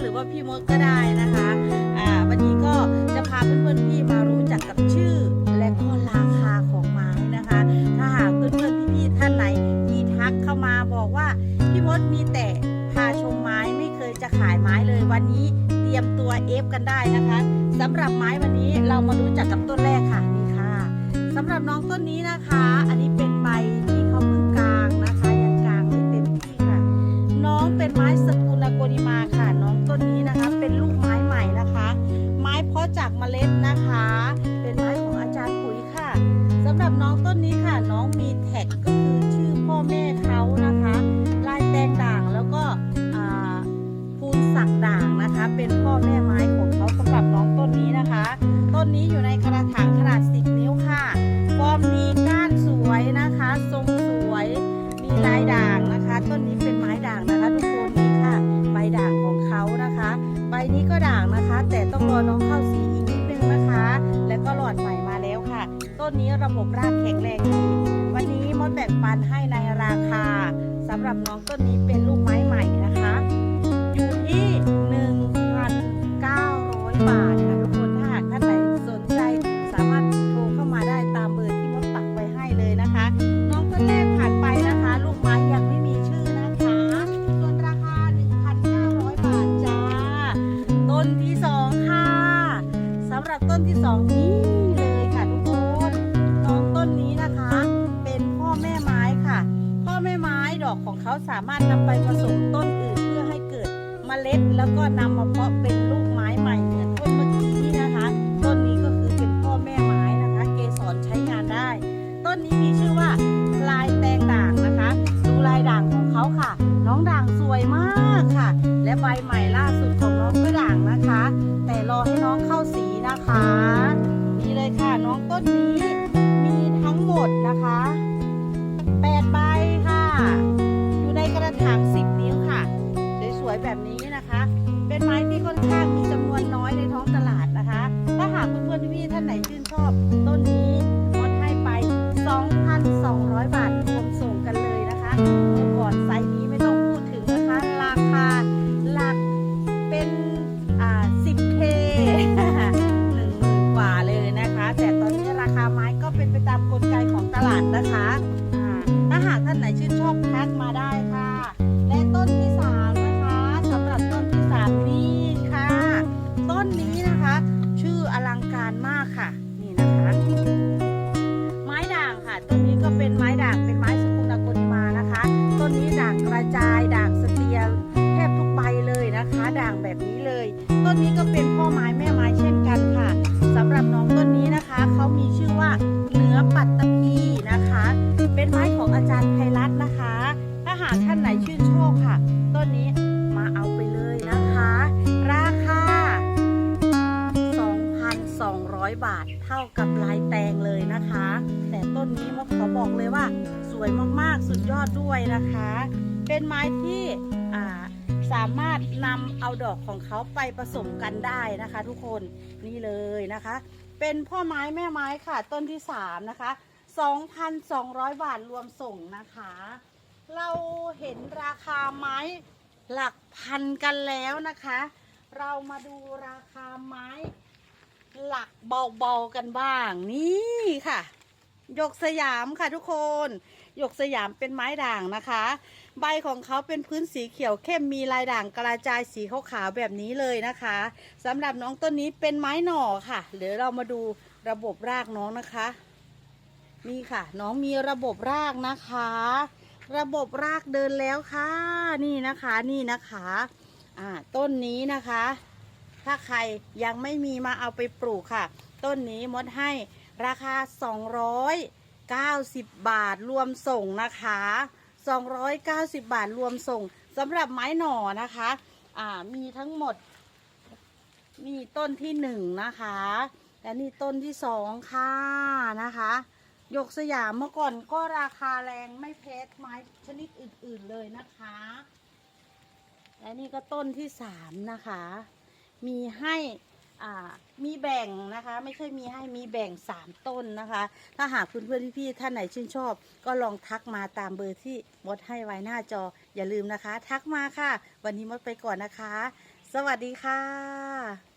หรือว่าพี่มดก็ได้นะคะอ่าวันนี้ก็จะพาเพื่อนๆพี่มารู้จักกับชื่อและก็ราคาของไม้นะคะ ถ้าหากเพื่อนๆพี่ๆท่านไหนมีทักเข้ามาบอกว่าพี่มดมีแต่พาชมไม้ไม่เคยจะขายไม้เลยวันนี้เตรียมตัวเอฟกันได้นะคะสำหรับไม้วันนี้เรามารู้จักกับต้นแรกค่ะนี่ค่ะสำหรับน้องต้นนี้นะคะ อันนี้ นนี้อยู่ในกระถางขนาด 10 นิ้วค่ะฟอร์มดีก้านสวยนะคะ ทรงสวย มีลายด่างนะคะ ต้นนี้เป็นไม้ด่างนะคะทุกคนนี่ค่ะ ใบด่างของเขานะคะ ใบนี้ก็ด่างนะคะ แต่ต้องรอน้องเข้าสีอีกนิดนึงนะคะ แล้วก็หลอดใหม่มาแล้วค่ะ ต้นนี้ระบบรากแข็งแรงดีวันนี้มดแบ่งปันให้ในราคาสำหรับน้องต้นนี้เป็นลูกไม้ใหม่นะคะ อยู่ที่ ต้นที่สองนี้เลยค่ะทุกคนน้องต้นนี้นะคะ เป็นพ่อแม่ไม้ค่ะ พ่อแม่ไม้ดอกของเขาสามารถนำไปผสมต้นอื่นเพื่อให้เกิดเมล็ด แล้วก็นำมาเพาะเป็นลูก มากค่ะ และใบใหม่ล่าสุดของน้องก็ด่างนะคะ แต่รอให้น้องเข้าสีนะคะ นี่เลยค่ะน้องต้นนี้มีทั้งหมดนะคะ ลาดนะคะถ้าหากท่านไหนชื่นชอบทักมาได้ค่ะ และต้นที่สามนะคะสำหรับต้นที่สามนี่ค่ะ ต้นนี้นะคะ ชื่ออลังการมากค่ะ นี่นะคะ ไม้ด่างค่ะ ต้นนี้ก็เป็นไม้ด่างเป็นไม้สกุลอกุลมานะคะ ต้นนี้ด่างกระจายด่างสเตียแทบทุกใบเลยนะคะ ด่างแบบนี้เลย ต้นนี้ก็เป็นพ่อไม้แม่ไม้เช่นกันค่ะสำหรับน้องต้นนี้นะคะเขามีชื่อว่าเนื้อปัตตภีนะคะ 100 บาทเท่ากับลายแตงเลยนะคะ แต่ต้นนี้มดขอบอกเลยว่า สวยมากๆ สุดยอดด้วยนะคะ เป็นไม้ที่สามารถนำเอาดอกของเขาไปผสมกันได้นะคะ ทุกคนนี่เลยนะคะ เป็นพ่อไม้แม่ไม้ค่ะ ต้นที่ 3 นะคะ 2,200 บาทรวมส่งนะคะ เราเห็นราคาไม้หลักพันกันแล้วนะคะ เรามาดูราคาไม้ หลักเบาๆกันบ้างนี่ค่ะ หยกสยามค่ะทุกคน หยกสยามเป็นไม้ด่างนะคะ ใบของเขาเป็นพื้นสีเขียวเข้มมีลายด่างกระจายสีขาวๆแบบนี้เลยนะคะสำหรับน้องต้นนี้เป็นไม้หน่อค่ะเดี๋ยวเรามาดูระบบรากน้องนะคะ นี่ค่ะ น้องมีระบบรากนะคะ ระบบรากเดินแล้วค่ะ นี่นะคะนี่นะคะ อ่าต้นนี้นะคะ ถ้าใครยังไม่มีมาเอาไปปลูกค่ะ ต้นนี้มดให้ราคา 290 บาทรวมส่งนะคะ 290 บาทรวมส่งสำหรับไม้หน่อนะคะอ่ามีทั้งหมดนี่ต้นที่หนึ่งนะคะและนี่ต้นที่สองค่ะนะคะยกสยามเมื่อก่อนก็ราคาแรงไม่แพ้ไม้ชนิดอื่น ๆเลยนะคะ และนี่ก็ต้นที่สามนะคะ มีให้มีแบ่งนะคะ ไม่ใช่มีให้มีแบ่งสามต้นนะคะ ถ้าหากเพื่อนๆพี่ๆท่านไหนชื่นชอบ ก็ลองทักมาตามเบอร์ที่มดให้ไว้หน้าจออย่าลืมนะคะ ทักมาค่ะ วันนี้มดไปก่อนนะคะ สวัสดีค่ะ